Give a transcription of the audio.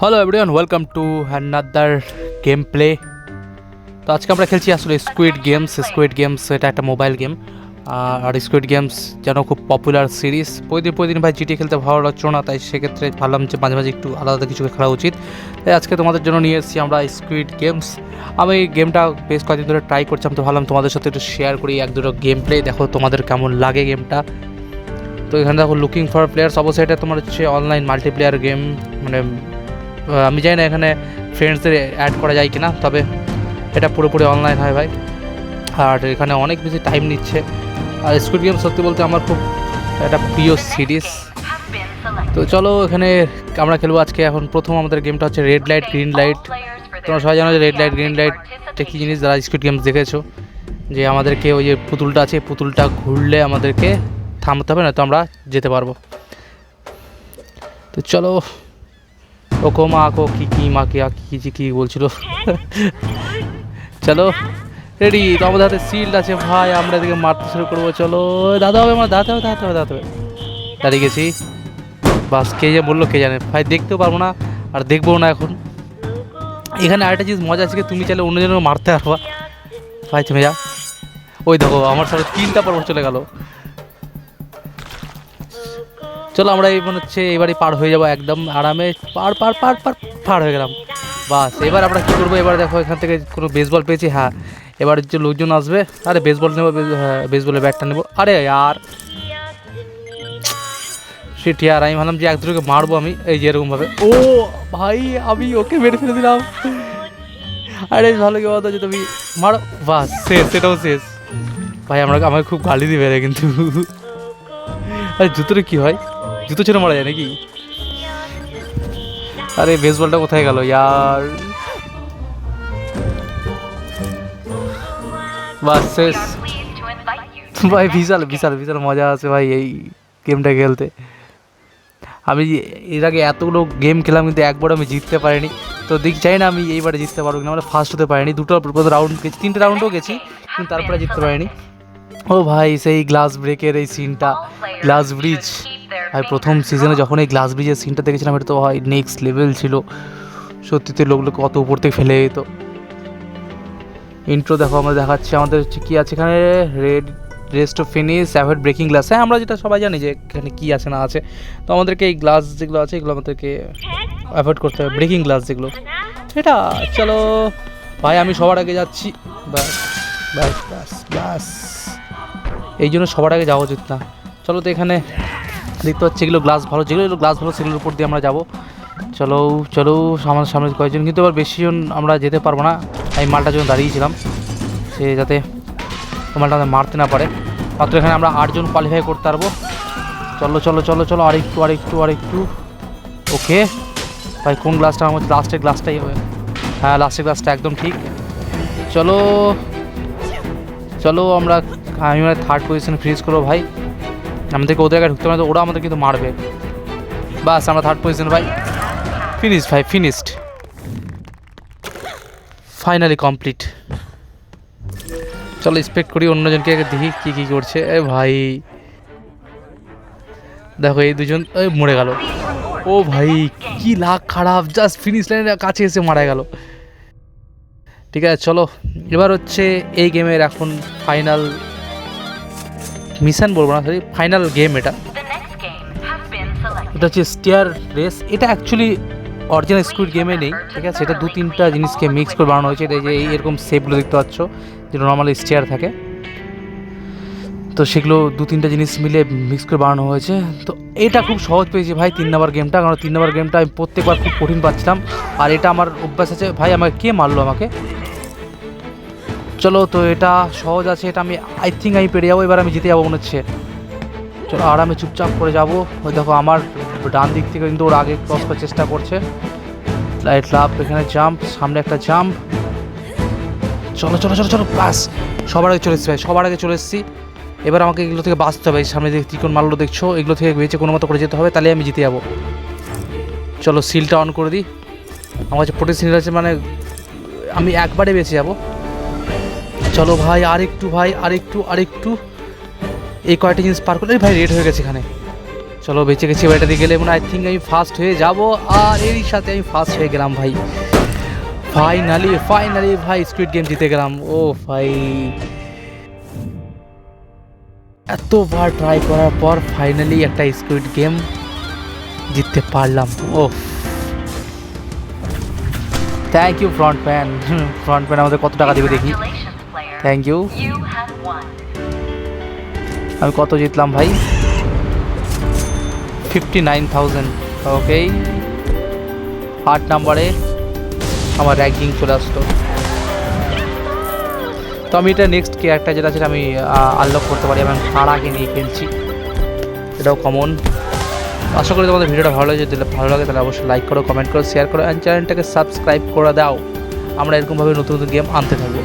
Hello everyone welcome to another gameplay তো আজকে আমরা খেলছি আসলে স্কুইড গেমস স্কুইড গেমস এটা একটা মোবাইল গেম আর স্কুইড গেমস যেন খুব পপুলার সিরিজ প্রতিদিন প্রতিদিন ভাই জিটি খেলতে ভালো লাগছো না, তাই সেক্ষেত্রে ভাবলাম যে মাঝে মাঝে একটু আলাদা কিছু খেলা উচিত। তাই আজকে তোমাদের জন্য নিয়ে এসেছি আমরা স্কুইড গেমস আমি গেমটা বেশ কয়েকদিন ধরে ট্রাই করছিলাম তো ভাবলাম তোমাদের সাথে একটু শেয়ার করি, এক দুটো গেম প্লে দেখো তোমাদের কেমন লাগে গেমটা তো এখানে দেখো লুকিং ফর প্লেয়ার্স অবশ্যই এটা তোমার হচ্ছে অনলাইন মাল্টিপ্লেয়ার গেম মানে আমি জানি না এখানে ফ্রেন্ডসদের অ্যাড করা যায় কি না তবে এটা পুরোপুরি অনলাইন হয় ভাই। আর এখানে অনেক বেশি টাইম নিচ্ছে। আর স্কুইড গেম সত্যি বলতে আমার খুব একটা প্রিয় সিরিজ তো চলো এখানে আমরা খেলব আজকে। এখন প্রথম আমাদের গেমটা হচ্ছে রেড লাইট গ্রিন লাইট তোমরা সবাই জানো যে রেড লাইট গ্রিন লাইট কী জিনিস? যারা স্কুইড গেমস দেখেছ, যে আমাদেরকে ওই যে পুতুলটা আছে, পুতুলটা ঘুরলে আমাদেরকে থামতে হবে না তো আমরা যেতে পারব। তো চলো ওকো মা আকো কি কি মা, কি কি কি কি বলছিল? চলো রেডি তো আমাদের হাতে শিল্ড আছে, ভাই, আমরা এদিকে মারতে শুরু করব, চলো। দাদা হবে আমার দাঁতে হবে দাঁতে হবে দাঁতে হবে। দাঁড়িয়ে গেছি। বাস, কে যে বলল, কে জানে। ভাই, দেখতেও পারব না, আর দেখব না এখন। এখানে আরেকটা জিনিস মজা আছে তুমি চাইলে অন্যজনও মারতে পারবা। ভাই, তুমি যা ওই দেখো, আমার সাথে তিনটা পর্ব চলে গেল। চলো আমরা এই মনে হচ্ছে এবারে পার হয়ে যাব একদম আরামে। পার পার পার পার পার হয়ে গেলাম। বাস, এবার আমরা কী করব? এবার দেখো, এখান থেকে কোনো বেসবল পেয়েছি? হ্যাঁ। এবার যে লোকজন আসবে, আরে বেসবল নেব বেস- বেসবলের ব্যাটটা নেব। আরে আর সেটি আর আমি ভাবলাম যে এক দুটোকে মারবো আমি, এই যে এরকমভাবে ও ভাই, আমি ওকে মেরে ফেলে দিলাম। আরে ভালো কি বলতো যে তুমি মারো। বাস, শেষ সেটাও শেষ। ভাই, আমরা, আমাকে খুব গালি দিবে কিন্তু। আরে জুতোটা কি হয়? জুতো ছেড়ে মারা যায় নাকি? আরে বেসবলটা কোথায় গেল ইয়ার? বাস, শেষ। ভাই, বিশাল বিশাল বিশাল মজা আছে ভাই এই গেমটা খেলতে। আমি এর আগে এতগুলো গেম খেলাম, কিন্তু একবার আমি জিততে পারিনি। তো দেখ চাই না আমি এইবারে জিততে পারব কিনা আমরা ফার্স্ট হতে পারিনি। দুটো রাউন্ড গেছি, তিনটে রাউন্ডও গেছি, কিন্তু তারপরে জিততে পারিনি। ও ভাই, সেই গ্লাস ব্রেকের এই সিনটা গ্লাস ব্রিজ ভাই প্রথম সিজনে যখন এই গ্লাস ব্রিজের সিনটা দেখেছিলাম, এটা তো ভাই নেক্সট লেভেল ছিল। সত্যিতে লোকগুলো কত উপর থেকে ফেলে যেত। ইন্ট্রো দেখো, আমরা দেখাচ্ছি আমাদের হচ্ছে কী আছে এখানে? Red rest of finish avoid breaking glass হ্যাঁ আমরা যেটা সবাই জানি যে এখানে কী আছে না আছে। তো আমাদেরকে এই গ্লাস যেগুলো আছে, এগুলো আমাদেরকে অ্যাভয়েড করতে হবে। ব্রেকিং গ্লাস যেগুলো। সেটা চলো। ভাই, আমি সবার আগে যাচ্ছি। ব্যাস ব্যাস ব্যাস ব্যাস। এই জন্য সবার আগে যাওয়া উচিত না। চলো তো এখানে দেখতে পাচ্ছি এগুলো গ্লাস ভালো, যেগুলো গ্লাস ভালো, সেগুলোর উপর দিয়ে আমরা যাব। চলো চলো আমার সামনে কয়েকজন। কিন্তু এবার বেশিজন আমরা যেতে পারব না। আমি মালটার জন্য দাঁড়িয়েছিলাম। সে যাতে মালটা আমাদের মারতে না পারে। মাত্র এখানে আমরা আটজন কোয়ালিফাই করতে পারব। চলো চলো চলো চলো, আরেকটু আরেকটু আরেকটু। ওকে ভাই, কোন গ্লাসটা আমার লাস্টের গ্লাসটাই হবে। হ্যাঁ লাস্টের গ্লাসটা একদম ঠিক। চলো চলো আমরা আমি মানে থার্ড পজিশন ফ্রিজ করব ভাই। আমাদেরকে ওদের আগে ঢুকতে পারে ওরা আমাদের কিন্তু মারবে। বাস, আমরা থার্ড পজিশন ভাই। ফিনিশ ভাই ফিনিশড ফাইনালি কমপ্লিট চলো এক্সপেক্ট করি, অন্যজনকে দেখি কী কী করছে। এ ভাই, দেখো, এই দুজন এই মরে গেল। ও ভাই, কি লাখ খারাপ জাস্ট ফিনিশ লাইনের কাছে এসে মারা গেল। ঠিক আছে, চলো। এবার হচ্ছে এই গেমের এখন ফাইনাল মিশন বলব না সরি ফাইনাল গেম এটা। এটা হচ্ছে স্টিয়ার রেস এটা অ্যাকচুয়ালি অরিজিনাল স্কুইড গেমে নেই ঠিক আছে? এটা দু তিনটা জিনিসকে মিক্স করে বানানো হয়েছে। এটা যে এই এরকম শেপগুলো দেখতে পাচ্ছ যেটা নর্মালি স্টিয়ার থাকে। তো সেগুলো দু তিনটা জিনিস মিলে মিক্স করে বানানো হয়েছে। তো এটা খুব সহজ পেয়েছি ভাই তিন নম্বর গেমটা কারণ তিন নম্বর গেমটা আমি প্রত্যেকবার খুব কঠিন পাচ্ছিলাম। আর এটা আমার অভ্যাস আছে ভাই আমাকে কে মারলো আমাকে? চলো, তো এটা সহজ আছে, এটা আমি আই থিঙ্ক আমি পেরে যাব, এবার আমি জিতে যাব মনে হচ্ছে। চলো আরামে চুপচাপ করে যাব। ওই দেখো, আমার ডান দিক থেকে কিন্তু ওর আগে ক্রস করার চেষ্টা করছে। লাইট লাভ এখানে জাম্প সামনে একটা জাম্প চলো চলো চলো চলো বাস সবার আগে চলে এসেছি ভাই, সবার আগে চলে এসেছি। এবার আমাকে এগুলো থেকে বাঁচতে হবে সামনে দিকে ত্রিকোণ মারলো দেখছ, এগুলো থেকে বেঁচে কোনো মতো করে যেতে হবে, তাহলে আমি জিতে যাব। চলো সিলটা অন করে দিই। আমার কাছে প্রোটেন সিল আছে মানে আমি একবারে বেঁচে যাব। চলো ভাই, আরেকটু ভাই, আরেকটু আরেকটু। এই কয়টা জিনিস পার করলে ভাই রেড হয়ে গেছে এখানে। চলো বেঁচে গেছি এবার এটা দিয়ে গেলে, মনে আই থিঙ্ক আমি ফার্স্ট হয়ে যাব। আর এরই সাথে আমি ফার্স্ট হয়ে গেলাম ভাই। ফাইনালি ফাইনালি ভাই স্কুইড গেম জিতে গেলাম। ও ভাই। এতবার ট্রাই করার পর ফাইনালি একটা স্কুইড গেম জিততে পারলাম। ও thank you front man front man আমাদের কত টাকা দেবে দেখি. Thank you. আমি কত জিতলাম ভাই? ফিফটি নাইন থাউজেন্ড ওকে আট নাম্বারে আমার র্যাঙ্কিং চলে আসলো। তো আমি এটা নেক্সট ক্যারেক্টার যেটা সেটা আমি আনলক করতে পারি। এবং তারাকে নিয়ে খেলছি। এটাও কমন আশা করি তোমাদের ভিডিওটা ভালো লাগে যদি ভালো লাগে তাহলে অবশ্যই লাইক করো কমেন্ট করো শেয়ার করো অ্যান্ড চ্যানেলটাকে সাবস্ক্রাইব করে দাও। আমরা এরকমভাবে নতুন নতুন গেম আনতে থাকব।